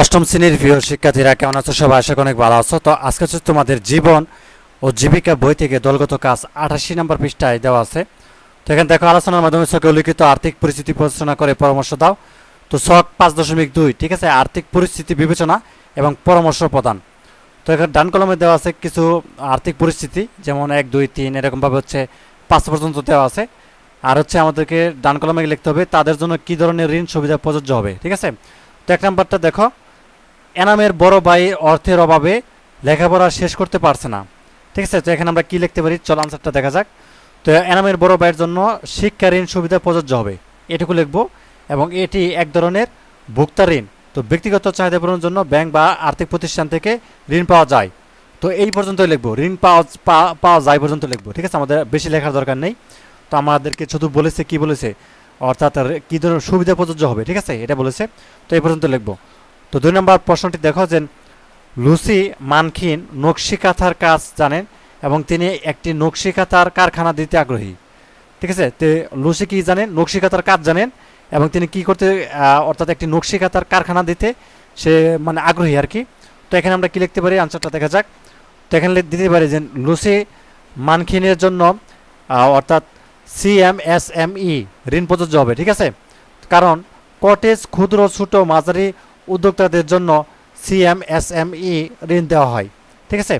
অষ্টম শ্রেণির প্রিয় শিক্ষার্থীরা, কেমন আছো? সবাই আশা অনেক ভালো আছো। তো আজকে হচ্ছে তোমাদের জীবন ও জীবিকা বই থেকে দলগত কাজ আঠাশি নম্বর পৃষ্ঠায় দেওয়া আছে। তো এখানে দেখো, আলোচনার মাধ্যমে ছকে উল্লিখিত আর্থিক পরিস্থিতি বিবেচনা করে পরামর্শ দাও। তো ছক পাঁচ দশমিক দুই, ঠিক আছে? আর্থিক পরিস্থিতি বিবেচনা এবং পরামর্শ প্রদান। তো এখানে ডান কলমে দেওয়া আছে কিছু আর্থিক পরিস্থিতি, যেমন এক, দুই, তিন, এরকমভাবে হচ্ছে পাঁচ পর্যন্ত দেওয়া আছে। আর হচ্ছে আমাদেরকে ডান কলমে লিখতে হবে, তাদের জন্য কি ধরনের ঋণ সুবিধা প্রযোজ্য হবে, ঠিক আছে? তো এক নাম্বারটা দেখো এনামের বড় ভাই অর্থের অভাবে লেখাপড়া শেষ করতে পারছে না। ঠিক আছে? তো এখানে আমরা কি লিখতে পারি? চল আনসারটা দেখা যাক। তো এনামের বড় ভাইয়ের জন্য শিক্ষা ঋণ সুবিধা প্রযোজ্য হবে। এটুকু লিখব। এবং এটি এক ধরনের ভোক্তা ঋণ। তো ব্যক্তিগত চাহিদা পূরণের জন্য ব্যাংক বা আর্থিক প্রতিষ্ঠান থেকে ঋণ পাওয়া যায়। তো এই পর্যন্ত লিখব। ঋণ পাওয়া পাওয়া যায় পর্যন্ত লিখব। ঠিক আছে? আমাদের বেশি লেখার দরকার নেই। তো আমাদেরকে শুধু বলেছে কি বলেছে? অর্থাৎ কি ধরনের সুবিধা প্রযোজ্য হবে? ঠিক আছে? এটা বলেছে। তো এই পর্যন্ত লিখব। তো দুই নম্বর প্রশ্নটি দেখো যে লুসি মানখিন নকশি কাঁথার কাজ জানেন এবং তিনি একটি নকশি কাঁথার কারখানা দিতে আগ্রহী। ঠিক আছে? তো লুসি কি জানেন? নকশি কাঁথার কাজ জানেন এবং তিনি কি করতে অর্থাৎ একটি নকশি কাঁথার কারখানা দিতে সে মানে আগ্রহী আর কি। তো এখানে আমরা কি লিখতে পারি? আনসারটা দেখা যাক। তো এখানে দিতে পারি যে লুসি মানখিনের জন্য অর্থাৎ সিএমএসএমই ঋণ প্রযোজ্য হবে। ঠিক আছে? কারণ কটেজ, ক্ষুদ্র, ছোট, মাঝারি উদ্যোক্তাদের জন্য সিএমএসএমই ঋণ দেওয়া হয়। ঠিক আছে?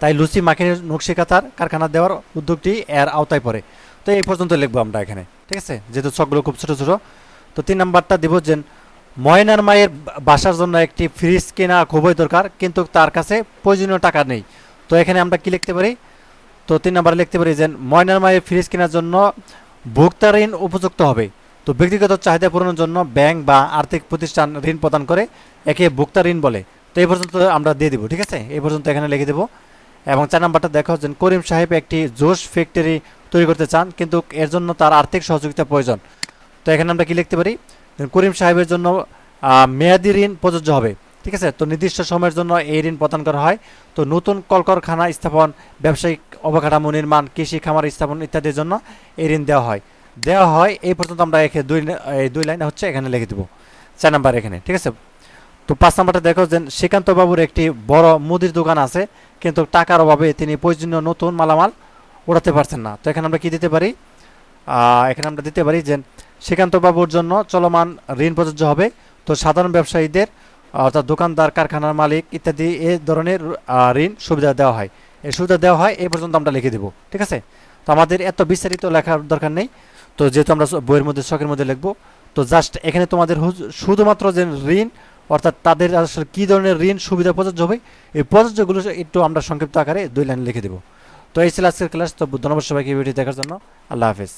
তাই লুচি মাখিনের নকশি কাতার কারখানা দেওয়ার উদ্যোগটি এর আওতায় পড়ে। তো এই পর্যন্ত লিখব আমরা এখানে। ঠিক আছে? যেহেতু ছকগুলো খুব ছোটো ছোটো। তো তিন নাম্বারটা দিব যে ময়নার মায়ের বাসার জন্য একটি ফ্রিজ কেনা খুবই দরকার, কিন্তু তার কাছে প্রয়োজনীয় টাকা নেই। তো এখানে আমরা কি লিখতে পারি? তো তিন নাম্বারে লিখতে পারি যে ময়নার মায়ের ফ্রিজ কেনার জন্য ভোক্তা ঋণ উপযুক্ত হবে। তো ব্যক্তিগত চাহিদা পূরণের জন্য ব্যাংক বা আর্থিক প্রতিষ্ঠান ঋণ প্রদান করে একে ভোক্তা ঋণ বলে। তো এই পর্যন্ত আমরা দিয়ে দিব, ঠিক আছে? এই পর্যন্ত এখানে লিখে দেবো। এবং চার নাম্বারটা দেখা হচ্ছে করিম সাহেব একটি জোশ ফ্যাক্টরি তৈরি করতে চান, কিন্তু এর জন্য তার আর্থিক সহযোগিতা প্রয়োজন। তো এখানে আমরা কি লিখতে পারি? করিম সাহেবের জন্য মেয়াদি ঋণ প্রযোজ্য হবে, ঠিক আছে? তো নির্দিষ্ট সময়ের জন্য এই ঋণ প্রদান করা হয়। তো নতুন কলকারখানা স্থাপন, ব্যবসায়িক অবকাঠামো নির্মাণ, কৃষি খামার স্থাপন ইত্যাদির জন্য এই ঋণ দেওয়া হয়। দেওয়া হয়, এই পর্যন্ত আমরা এখানে দুই দুই লাইন হচ্ছে এখানে লিখে দেবো। চার নাম্বার এখানে, ঠিক আছে? তো পাঁচ নাম্বারটা দেখো যে শ্রীকান্ত বাবুর একটি বড় মুদির দোকান আছে, কিন্তু টাকার অভাবে তিনি প্রয়োজনীয় নতুন মালামাল ওড়াতে পারছেন না। তো এখানে আমরা কি দিতে পারি? এখানে আমরা দিতে পারি যে শ্রীকান্ত বাবুর জন্য চলমান ঋণ প্রযোজ্য হবে। তো সাধারণ ব্যবসায়ীদের, অর্থাৎ দোকানদার, কারখানার মালিক ইত্যাদি এ ধরনের ঋণ সুবিধা দেওয়া হয়। এই সুবিধা দেওয়া হয়, এই পর্যন্ত আমরা লিখে দেব, ঠিক আছে? তো আমাদের এত বিস্তারিত লেখার দরকার নেই। তো যেহেতু আমরা বইয়ের মধ্যে, শখের মধ্যে লিখব, তো জাস্ট এখানে তোমাদের শুধুমাত্র যে ঋণ, অর্থাৎ তাদের আসলে কী ধরনের ঋণ সুবিধা প্রযোজ্য হবে, এই প্রযোজ্যগুলো একটু আমরা সংক্ষিপ্ত আকারে দুই লাইন লিখে দেবো। তো এই ছিল আজকের ক্লাস তো ধন্যবাদ সবাইকে ভিডিও দেখার জন্য। আল্লাহ হাফেজ।